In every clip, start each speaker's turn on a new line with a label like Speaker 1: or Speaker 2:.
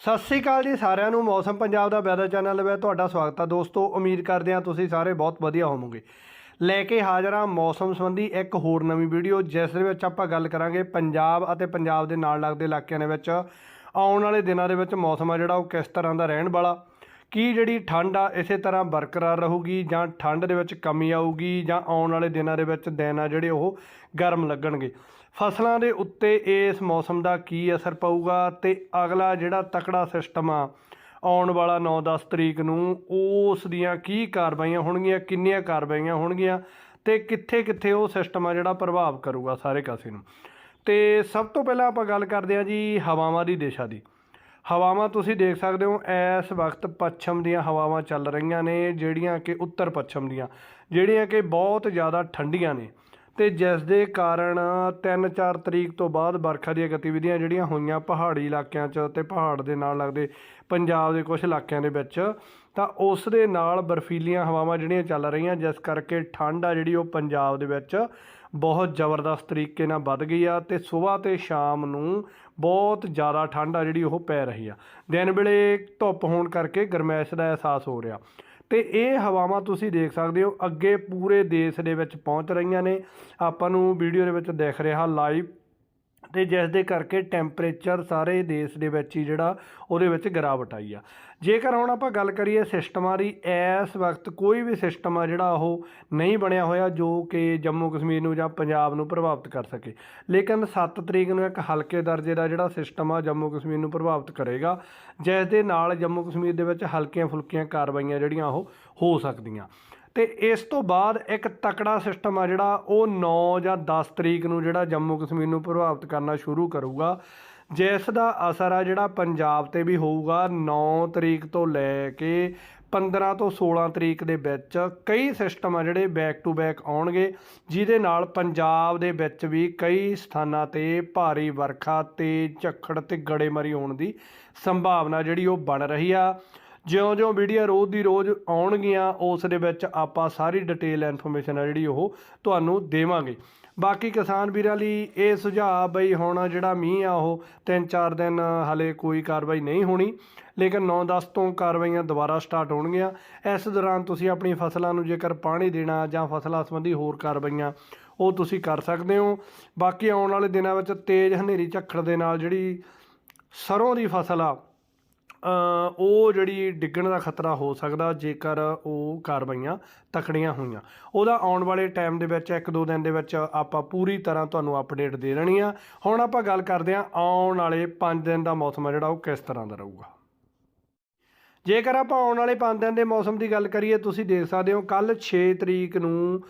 Speaker 1: ਸਤਿ ਸ੍ਰੀ ਅਕਾਲ ਜੀ ਸਾਰਿਆਂ ਨੂੰ। ਮੌਸਮ ਪੰਜਾਬ ਦਾ ਵੈਦਰ ਚੈਨਲ ਵਿੱਚ ਤੁਹਾਡਾ ਸਵਾਗਤ ਹੈ ਦੋਸਤੋ, ਉਮੀਦ ਕਰਦੇ ਹਾਂ ਤੁਸੀਂ ਸਾਰੇ ਬਹੁਤ ਵਧੀਆ ਹੋਵੋਗੇ। ਲੈ ਕੇ ਹਾਜ਼ਰ ਹਾਂ ਮੌਸਮ ਸੰਬੰਧੀ ਇੱਕ ਹੋਰ ਨਵੀਂ ਵੀਡੀਓ, ਜਿਸ ਦੇ ਵਿੱਚ ਆਪਾਂ ਗੱਲ ਕਰਾਂਗੇ ਪੰਜਾਬ ਅਤੇ ਪੰਜਾਬ ਦੇ ਨਾਲ ਲੱਗਦੇ ਇਲਾਕਿਆਂ ਦੇ ਵਿੱਚ ਆਉਣ ਵਾਲੇ ਦਿਨਾਂ ਦੇ ਵਿੱਚ ਮੌਸਮ ਆ ਜਿਹੜਾ, ਉਹ ਕਿਸ ਤਰ੍ਹਾਂ ਦਾ ਰਹਿਣ ਵਾਲਾ। ਕੀ ਜਿਹੜੀ ਠੰਡ ਆ ਇਸੇ ਤਰ੍ਹਾਂ ਬਰਕਰਾਰ ਰਹੂਗੀ ਜਾਂ ਠੰਡ ਦੇ ਵਿੱਚ ਕਮੀ ਆਊਗੀ ਜਾਂ ਆਉਣ ਵਾਲੇ ਦਿਨਾਂ ਦੇ ਵਿੱਚ ਦਿਨ ਆ ਜਿਹੜੇ ਉਹ ਗਰਮ ਲੱਗਣਗੇ? ਫਸਲਾਂ ਦੇ ਉੱਤੇ ਇਸ ਮੌਸਮ ਦਾ ਕੀ ਅਸਰ ਪਊਗਾ ਤੇ ਅਗਲਾ ਜਿਹੜਾ ਤਕੜਾ ਸਿਸਟਮ ਆ ਆਉਣ ਵਾਲਾ 9-10 ਤਰੀਕ ਨੂੰ ਉਸ ਦੀਆਂ ਕੀ ਕਾਰਵਾਈਆਂ ਹੋਣਗੀਆਂ, ਕਿੰਨੀਆਂ ਕਾਰਵਾਈਆਂ ਹੋਣਗੀਆਂ ਤੇ ਕਿੱਥੇ-ਕਿੱਥੇ ਉਹ ਸਿਸਟਮ ਆ ਜਿਹੜਾ ਪ੍ਰਭਾਵ ਕਰੂਗਾ ਸਾਰੇ ਕਾਸੇ ਨੂੰ? ਤੇ ਸਭ ਤੋਂ ਪਹਿਲਾਂ ਆਪਾਂ ਗੱਲ ਕਰਦੇ ਹਾਂ ਜੀ ਹਵਾਵਾਂ ਦੀ, ਦਿਸ਼ਾ ਦੀ। ਹਵਾਵਾਂ ਤੁਸੀਂ ਦੇਖ ਸਕਦੇ ਹੋ, ਇਸ ਵਕਤ ਪੱਛਮ ਦੀਆਂ ਹਵਾਵਾਂ ਚੱਲ ਰਹੀਆਂ ਨੇ, ਜਿਹੜੀਆਂ ਕਿ ਉੱਤਰ ਪੱਛਮ ਦੀਆਂ, ਜਿਹੜੀਆਂ ਕਿ ਬਹੁਤ ਜ਼ਿਆਦਾ ਠੰਡੀਆਂ ਨੇ। ਤੇ ਜਿਸ ਦੇ ਕਾਰਨ 3-4 ਤਰੀਕ ਤੋਂ ਬਾਅਦ ਵਰਖਾ ਦੀਆਂ ਗਤੀਵਿਧੀਆਂ ਜਿਹੜੀਆਂ ਹੋਈਆਂ ਪਹਾੜੀ ਇਲਾਕਿਆਂ 'ਚ ਤੇ ਪਹਾੜ ਦੇ ਨਾਲ ਲੱਗਦੇ ਪੰਜਾਬ ਦੇ ਕੁਝ ਇਲਾਕਿਆਂ ਦੇ ਵਿੱਚ, ਤਾਂ ਉਸ ਦੇ ਨਾਲ ਬਰਫੀਲੀਆਂ ਹਵਾਵਾਂ ਜਿਹੜੀਆਂ ਚੱਲ ਰਹੀਆਂ, ਜਿਸ ਕਰਕੇ ਠੰਡ ਆ ਜਿਹੜੀ ਉਹ ਪੰਜਾਬ ਦੇ ਵਿੱਚ ਬਹੁਤ ਜ਼ਬਰਦਸਤ ਤਰੀਕੇ ਨਾਲ ਵੱਧ ਗਈ ਆ ਤੇ ਸਵੇਰ ਤੇ ਸ਼ਾਮ ਨੂੰ ਬਹੁਤ ਜ਼ਿਆਦਾ ਠੰਡ ਆ ਜਿਹੜੀ ਉਹ ਪੈ ਰਹੀ ਆ। ਦਿਨ ਵੇਲੇ ਧੁੱਪ ਹੋਣ ਕਰਕੇ ਗਰਮੈਸ਼ ਦਾ ਅਹਿਸਾਸ ਹੋ ਰਿਹਾ। ਤੇ ਇਹ ਹਵਾਵਾਂ ਤੁਸੀਂ ਦੇਖ ਸਕਦੇ ਹੋ, ਅੱਗੇ ਪੂਰੇ ਦੇਸ਼ ਦੇ ਵਿੱਚ ਪਹੁੰਚ ਰਹੀਆਂ ਨੇ। ਆਪਾਂ ਨੂੰ ਵੀਡੀਓ ਦੇ ਵਿੱਚ ਦਿਖ ਰਿਹਾ ਲਾਈਵ ਅਤੇ ਜਿਸ ਦੇ ਕਰਕੇ ਟੈਂਪਰੇਚਰ ਸਾਰੇ ਦੇਸ਼ ਦੇ ਵਿੱਚ ਹੀ ਜਿਹੜਾ ਉਹਦੇ ਵਿੱਚ ਗਿਰਾਵਟ ਆਈ ਆ। ਜੇਕਰ ਹੁਣ ਆਪਾਂ ਗੱਲ ਕਰੀਏ ਸਿਸਟਮਾਂ ਦੀ ਇਸ ਵਕਤ ਕੋਈ ਵੀ ਸਿਸਟਮ ਆ ਜਿਹੜਾ ਉਹ ਨਹੀਂ ਬਣਿਆ ਹੋਇਆ ਜੋ ਕਿ ਜੰਮੂ ਕਸ਼ਮੀਰ ਨੂੰ ਜਾਂ ਪੰਜਾਬ ਨੂੰ ਪ੍ਰਭਾਵਿਤ ਕਰ ਸਕੇ। ਲੇਕਿਨ 7 ਤਰੀਕ ਨੂੰ ਇੱਕ ਹਲਕੇ ਦਰਜੇ ਦਾ ਜਿਹੜਾ ਸਿਸਟਮ ਆ ਜੰਮੂ ਕਸ਼ਮੀਰ ਨੂੰ ਪ੍ਰਭਾਵਿਤ ਕਰੇਗਾ ਜਿਸ ਦੇ ਨਾਲ ਜੰਮੂ ਕਸ਼ਮੀਰ ਦੇ ਵਿੱਚ ਹਲਕੀਆਂ ਫੁਲਕੀਆਂ ਕਾਰਵਾਈਆਂ ਜਿਹੜੀਆਂ ਉਹ ਹੋ ਸਕਦੀਆਂ। ਤੇ ਇਸ ਤੋਂ ਬਾਅਦ ਇੱਕ ਤਕੜਾ ਸਿਸਟਮ ਆ ਜਿਹੜਾ ਉਹ 9 ਜਾਂ 10 ਤਰੀਕ ਨੂੰ ਜਿਹੜਾ ਜੰਮੂ ਕਸ਼ਮੀਰ ਨੂੰ ਪ੍ਰਭਾਵਿਤ ਕਰਨਾ ਸ਼ੁਰੂ ਕਰੂਗਾ। ਜਿਸ ਦਾ ਅਸਰ ਆ ਜਿਹੜਾ ਪੰਜਾਬ ਤੇ ਵੀ ਹੋਊਗਾ 9 ਤਰੀਕ ਤੋਂ ਲੈ ਕੇ 15 ਤੋਂ 16 ਤਰੀਕ ਦੇ ਵਿੱਚ ਕਈ ਸਿਸਟਮ ਆ ਜਿਹੜੇ ਬੈਕ ਟੂ ਬੈਕ ਆਉਣਗੇ, ਜਿਹਦੇ ਨਾਲ ਪੰਜਾਬ ਦੇ ਵਿੱਚ ਵੀ ਕਈ ਸਥਾਨਾਂ ਤੇ ਭਾਰੀ ਵਰਖਾ ਤੇ ਝੱਖੜ ਤੇ ਗੜੇਮਾਰੀ ਹੋਣ ਦੀ ਸੰਭਾਵਨਾ ਜਿਹੜੀ ਉਹ ਬਣ ਰਹੀ ਆ। ਜਿਉਂ-ਜਿਉਂ ਵੀਡੀਓ ਰੋਜ਼ ਦੀ ਰੋਜ਼ ਆਉਣਗੀਆਂ, ਉਸ ਦੇ ਵਿੱਚ ਆਪਾਂ ਸਾਰੀ ਡਿਟੇਲ ਇਨਫੋਰਮੇਸ਼ਨ ਆ ਜਿਹੜੀ ਉਹ ਤੁਹਾਨੂੰ ਦੇਵਾਂਗੇ। ਬਾਕੀ ਕਿਸਾਨ ਵੀਰਾਂ ਲਈ ਇਹ ਸੁਝਾਅ ਬਈ ਹੁਣ ਜਿਹੜਾ ਮੀਂਹ ਆ ਉਹ 3-4 ਦਿਨ ਹਲੇ ਕੋਈ ਕਾਰਵਾਈ ਨਹੀਂ ਹੋਣੀ, ਲੇਕਿਨ 9-10 ਤੋਂ ਕਾਰਵਾਈਆਂ ਦੁਬਾਰਾ ਸਟਾਰਟ ਹੋਣਗੀਆਂ। ਇਸ ਦੌਰਾਨ ਤੁਸੀਂ ਆਪਣੀ ਫਸਲਾਂ ਨੂੰ ਜੇਕਰ ਪਾਣੀ ਦੇਣਾ ਜਾਂ ਫਸਲਾਂ ਸੰਬੰਧੀ ਹੋਰ ਕਾਰਵਾਈਆਂ, ਉਹ ਤੁਸੀਂ ਕਰ ਸਕਦੇ ਹੋ। ਬਾਕੀ ਆਉਣ ਵਾਲੇ ਦਿਨਾਂ ਵਿੱਚ ਤੇਜ਼ ਹਨੇਰੀ ਝੱਖੜ ਦੇ ਨਾਲ ਜਿਹੜੀ ਸਰੋਂ ਦੀ ਫਸਲ ਆ ਉਹ ਜਿਹੜੀ ਡਿੱਗਣ ਦਾ ਖਤਰਾ ਹੋ ਸਕਦਾ ਜੇਕਰ ਉਹ ਕਾਰਵਾਈਆਂ ਤਕੜੀਆਂ ਹੋਈਆਂ। ਉਹਦਾ ਆਉਣ ਵਾਲੇ ਟਾਈਮ ਦੇ ਵਿੱਚ, ਇੱਕ ਦੋ ਦਿਨ ਦੇ ਵਿੱਚ ਆਪਾਂ ਪੂਰੀ ਤਰ੍ਹਾਂ ਤੁਹਾਨੂੰ ਅਪਡੇਟ ਦੇ ਦੇਣੀ ਆ। ਹੁਣ ਆਪਾਂ ਗੱਲ ਕਰਦੇ ਹਾਂ ਆਉਣ ਵਾਲੇ 5 ਦਿਨ ਦਾ ਮੌਸਮ ਆ ਜਿਹੜਾ, ਉਹ ਕਿਸ ਤਰ੍ਹਾਂ ਦਾ ਰਹੂਗਾ। ਜੇਕਰ ਆਪਾਂ ਆਉਣ ਵਾਲੇ 5 ਦਿਨ ਦੇ ਮੌਸਮ ਦੀ ਗੱਲ ਕਰੀਏ, ਤੁਸੀਂ ਦੇਖ ਸਕਦੇ ਹੋ ਕੱਲ 6 ਤਰੀਕ ਨੂੰ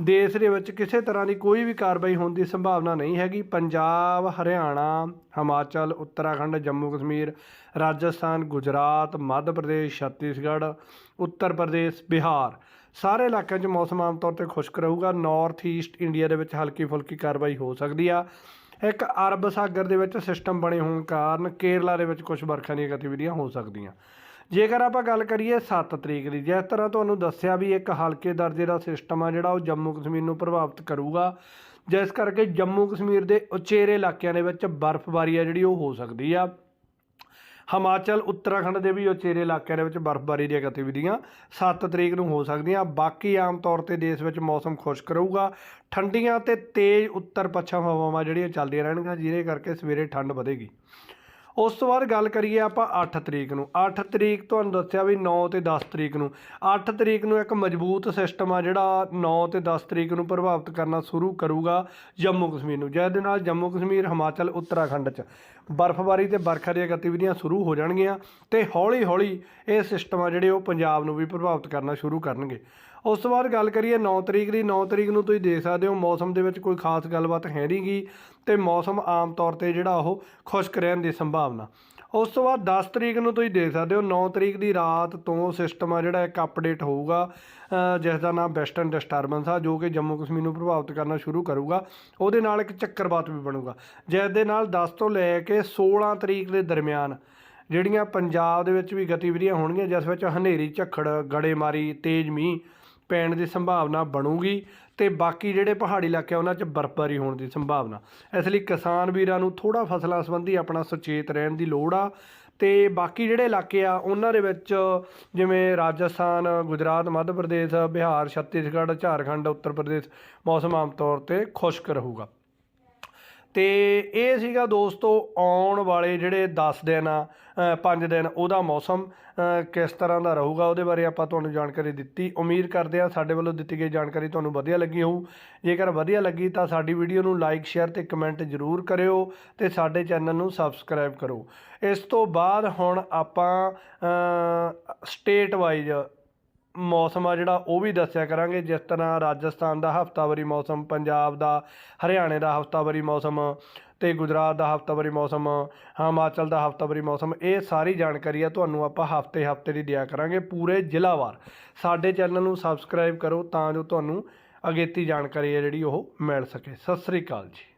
Speaker 1: ਦੇਸ਼ ਦੇ ਵਿੱਚ ਕਿਸੇ ਤਰ੍ਹਾਂ ਦੀ ਕੋਈ ਵੀ ਕਾਰਵਾਈ ਹੋਣ ਦੀ ਸੰਭਾਵਨਾ ਨਹੀਂ ਹੈਗੀ। ਪੰਜਾਬ, ਹਰਿਆਣਾ, ਹਿਮਾਚਲ, ਉੱਤਰਾਖੰਡ, ਜੰਮੂ ਕਸ਼ਮੀਰ, ਰਾਜਸਥਾਨ, ਗੁਜਰਾਤ, ਮੱਧ ਪ੍ਰਦੇਸ਼, ਛੱਤੀਸਗੜ੍ਹ, ਉੱਤਰ ਪ੍ਰਦੇਸ਼, ਬਿਹਾਰ। ਸਾਰੇ ਇਲਾਕਿਆਂ 'ਚ ਮੌਸਮ ਆਮ ਤੌਰ ਤੇ ਖੁਸ਼ਕ ਰਹੂਗਾ। ਨਾਰਥ ਈਸਟ ਇੰਡੀਆ ਦੇ ਵਿੱਚ ਹਲਕੀ ਫੁਲਕੀ ਕਾਰਵਾਈ ਹੋ ਸਕਦੀ ਆ। ਇੱਕ ਅਰਬ ਸਾਗਰ ਦੇ ਵਿੱਚ ਸਿਸਟਮ ਬਣੇ ਹੋਣ ਕਾਰਨ ਕੇਰਲਾ ਦੇ ਵਿੱਚ ਕੁਝ ਵਰਖਾ ਦੀਆਂ ਗਤੀਵਿਧੀਆਂ ਹੋ ਸਕਦੀਆਂ। ਜੇਕਰ ਆਪਾਂ ਗੱਲ ਕਰੀਏ 7 ਤਰੀਕ ਦੀ, ਜਿਸ ਤਰ੍ਹਾਂ ਤੁਹਾਨੂੰ ਦੱਸਿਆ ਵੀ ਇੱਕ ਹਲਕੇ ਦਰਜੇ ਦਾ ਸਿਸਟਮ ਆ ਜਿਹੜਾ ਉਹ ਜੰਮੂ ਕਸ਼ਮੀਰ ਨੂੰ ਪ੍ਰਭਾਵਿਤ ਕਰੂਗਾ, ਜਿਸ ਕਰਕੇ ਜੰਮੂ ਕਸ਼ਮੀਰ ਦੇ ਉਚੇਰੇ ਇਲਾਕਿਆਂ ਦੇ ਵਿੱਚ ਬਰਫ਼ਬਾਰੀ ਆ ਜਿਹੜੀ ਉਹ ਹੋ ਸਕਦੀ ਆ। ਹਿਮਾਚਲ, ਉੱਤਰਾਖੰਡ ਦੇ ਵੀ ਉਚੇਰੇ ਇਲਾਕਿਆਂ ਦੇ ਵਿੱਚ ਬਰਫ਼ਬਾਰੀ ਦੀਆਂ ਗਤੀਵਿਧੀਆਂ 7 ਤਰੀਕ ਨੂੰ ਹੋ ਸਕਦੀਆਂ। ਬਾਕੀ ਆਮ ਤੌਰ ਤੇ ਦੇਸ਼ ਵਿੱਚ ਮੌਸਮ ਖੁਸ਼ਕ ਰਹੂਗਾ। ਠੰਡੀਆਂ ਤੇ ਤੇਜ਼ ਉੱਤਰ ਪੱਛਮ ਹਵਾਵਾਂ ਜਿਹੜੀਆਂ ਚੱਲਦੀਆਂ ਰਹਿਣਗੀਆਂ, ਜਿਹਦੇ ਕਰਕੇ ਸਵੇਰੇ ਠੰਡ ਵਧੇਗੀ। ਉਸ ਤੋਂ ਬਾਅਦ ਗੱਲ ਕਰੀਏ ਆਪਾਂ 8 ਤਰੀਕ ਨੂੰ। 8 ਤਰੀਕ ਤੁਹਾਨੂੰ ਦੱਸਿਆ ਵੀ 9 ਤੇ 10 ਤਰੀਕ ਨੂੰ। 8 ਤਰੀਕ ਨੂੰ ਇੱਕ ਮਜ਼ਬੂਤ ਸਿਸਟਮ ਆ ਜਿਹੜਾ 9 ਤੇ 10 ਤਰੀਕ ਨੂੰ ਪ੍ਰਭਾਵਿਤ ਕਰਨਾ ਸ਼ੁਰੂ ਕਰੂਗਾ ਜੰਮੂ ਕਸ਼ਮੀਰ ਨੂੰ। ਜਿਹਦੇ ਨਾਲ ਜੰਮੂ ਕਸ਼ਮੀਰ, ਹਿਮਾਚਲ, ਉੱਤਰਾਖੰਡ 'ਚ। ਬਰਫ਼ਬਾਰੀ ਤੇ ਵਰਖਾ ਦੀਆਂ ਗਤੀਵਿਧੀਆਂ ਸ਼ੁਰੂ ਹੋ ਜਾਣਗੀਆਂ ਤੇ ਹੌਲੀ-ਹੌਲੀ ਇਹ ਸਿਸਟਮ ਆ ਜਿਹੜੇ ਉਹ ਪੰਜਾਬ ਨੂੰ ਵੀ ਪ੍ਰਭਾਵਿਤ ਕਰਨਾ ਸ਼ੁਰੂ ਕਰਨਗੇ। ਉਸ ਤੋਂ ਬਾਅਦ ਗੱਲ ਕਰੀਏ 9 ਤਰੀਕ ਦੀ 9 ਤਰੀਕ ਨੂੰ ਤੁਸੀਂ ਦੇਖ ਸਕਦੇ ਹੋ ਮੌਸਮ ਦੇ ਵਿੱਚ ਕੋਈ ਖਾਸ ਗੱਲਬਾਤ ਹੈ ਨਹੀਂਗੀ ਤੇ ਮੌਸਮ ਆਮ ਤੌਰ ਤੇ ਜਿਹੜਾ ਉਹ ਖੁਸ਼ਕ ਰਹਿਣ ਦੀ ਸੰਭਾਵਨਾ। ਉਸ ਤੋਂ ਬਾਅਦ 10 ਤਰੀਕ ਨੂੰ ਤੁਸੀਂ ਦੇਖ ਸਕਦੇ ਹੋ 9 ਤਰੀਕ ਦੀ ਰਾਤ ਤੋਂ ਸਿਸਟਮ ਆ ਜਿਹੜਾ ਇੱਕ ਅਪਡੇਟ ਹੋਊਗਾ ਜਿਸ ਦਾ ਨਾਮ ਵੈਸਟਰਨ ਡਿਸਟਰਬੈਂਸ ਆ, ਜੋ ਕਿ ਜੰਮੂ ਕਸ਼ਮੀਰ ਨੂੰ ਪ੍ਰਭਾਵਿਤ ਕਰਨਾ ਸ਼ੁਰੂ ਕਰੂਗਾ। ਉਹਦੇ ਨਾਲ ਇੱਕ ਚੱਕਰਵਾਤ ਵੀ ਬਣੂਗਾ, ਜਿਸ ਦੇ ਨਾਲ 10 ਤੋਂ ਲੈ ਕੇ 16 ਤਰੀਕ ਦੇ ਦਰਮਿਆਨ ਜਿਹੜੀਆਂ ਪੰਜਾਬ ਦੇ ਵਿੱਚ ਵੀ ਗਤੀਵਿਧੀਆਂ ਹੋਣਗੀਆਂ, ਜਿਸ ਵਿੱਚ ਹਨੇਰੀ, ਝੱਖੜ, ਗੜੇਮਾਰੀ, ਤੇਜ਼ ਮੀਂਹ ਪੈਣ ਦੀ ਸੰਭਾਵਨਾ ਬਣੂਗੀ ਤੇ ਬਾਕੀ ਜਿਹੜੇ ਪਹਾੜੀ ਇਲਾਕੇ ਉਹਨਾਂ 'ਚ ਬਰਫ਼ਬਾਰੀ ਹੋਣ ਦੀ ਸੰਭਾਵਨਾ। ਇਸ ਲਈ ਕਿਸਾਨ ਵੀਰਾਂ ਨੂੰ ਥੋੜਾ ਫਸਲਾਂ ਸੰਬੰਧੀ ਆਪਣਾ ਸੁਚੇਤ ਰਹਿਣ ਦੀ ਲੋੜ ਆ। ਤੇ ਬਾਕੀ ਜਿਹੜੇ ਇਲਾਕੇ ਆ, ਉਹਨਾਂ ਦੇ ਵਿੱਚ ਜਿਵੇਂ ਰਾਜਸਥਾਨ, ਗੁਜਰਾਤ, ਮੱਧ ਪ੍ਰਦੇਸ਼, ਬਿਹਾਰ, ਛੱਤੀਸਗੜ੍ਹ, ਝਾਰਖੰਡ, ਉੱਤਰ ਪ੍ਰਦੇਸ਼ ਮੌਸਮ ਆਮ ਤੌਰ ਤੇ ਖੁਸ਼ਕ ਰਹੂਗਾ। ਤੇ ਇਹ ਸੀਗਾ ਦੋਸਤੋ, ਆਉਣ ਵਾਲੇ ਜਿਹੜੇ 10 ਦਿਨ ਆ 5 ਦਿਨ, ਉਹਦਾ ਮੌਸਮ ਕਿਸ ਤਰ੍ਹਾਂ ਦਾ ਰਹੂਗਾ, ਉਹਦੇ ਬਾਰੇ ਆਪਾਂ ਤੁਹਾਨੂੰ ਜਾਣਕਾਰੀ ਦਿੱਤੀ। ਉਮੀਦ ਕਰਦੇ ਆ ਸਾਡੇ ਵੱਲੋਂ ਦਿੱਤੀ ਗਈ ਜਾਣਕਾਰੀ ਤੁਹਾਨੂੰ ਵਧੀਆ ਲੱਗੀ ਹੋਊ। ਜੇਕਰ ਵਧੀਆ ਲੱਗੀ ਤਾਂ ਸਾਡੀ ਵੀਡੀਓ ਨੂੰ ਲਾਈਕ ਸ਼ੇਅਰ ਤੇ ਕਮੈਂਟ ਜ਼ਰੂਰ ਕਰਿਓ ਤੇ ਸਾਡੇ ਚੈਨਲ ਨੂੰ ਸਬਸਕ੍ਰਾਈਬ ਕਰੋ। ਇਸ ਤੋਂ ਬਾਅਦ ਹੁਣ ਆਪਾਂ ਸਟੇਟ ਵਾਈਜ਼ ਮੌਸਮ ਆ ਜਿਹੜਾ, ਉਹ ਵੀ ਦੱਸਿਆ ਕਰਾਂਗੇ। ਜਿਸ ਤਰ੍ਹਾਂ ਰਾਜਸਥਾਨ ਦਾ ਹਫ਼ਤਾਵਾਰੀ ਮੌਸਮ, ਪੰਜਾਬ ਦਾ, ਹਰਿਆਣੇ ਦਾ ਹਫ਼ਤਾਵਾਰੀ ਮੌਸਮ ਤੇ ਗੁਜਰਾਤ ਦਾ ਹਫ਼ਤਾਵਾਰੀ ਮੌਸਮ, ਹਿਮਾਚਲ ਦਾ ਹਫ਼ਤਾਵਾਰੀ ਮੌਸਮ, ਇਹ ਸਾਰੀ ਜਾਣਕਾਰੀ ਆ, ਤੁਹਾਨੂੰ ਆਪਾਂ ਹਫ਼ਤੇ ਹਫ਼ਤੇ ਦੀ ਦਿਆ ਕਰਾਂਗੇ ਪੂਰੇ ਜ਼ਿਲ੍ਹਾਵਾਰ ਸਾਡੇ ਚੈਨਲ ਨੂੰ ਸਬਸਕ੍ਰਾਈਬ ਕਰੋ ਤਾਂ ਜੋ ਤੁਹਾਨੂੰ ਅਗੇਤੀ ਜਾਣਕਾਰੀ ਹੈ ਜਿਹੜੀ ਉਹ ਮਿਲ ਸਕੇ। ਸਤਿ ਸ੍ਰੀ ਅਕਾਲ ਜੀ।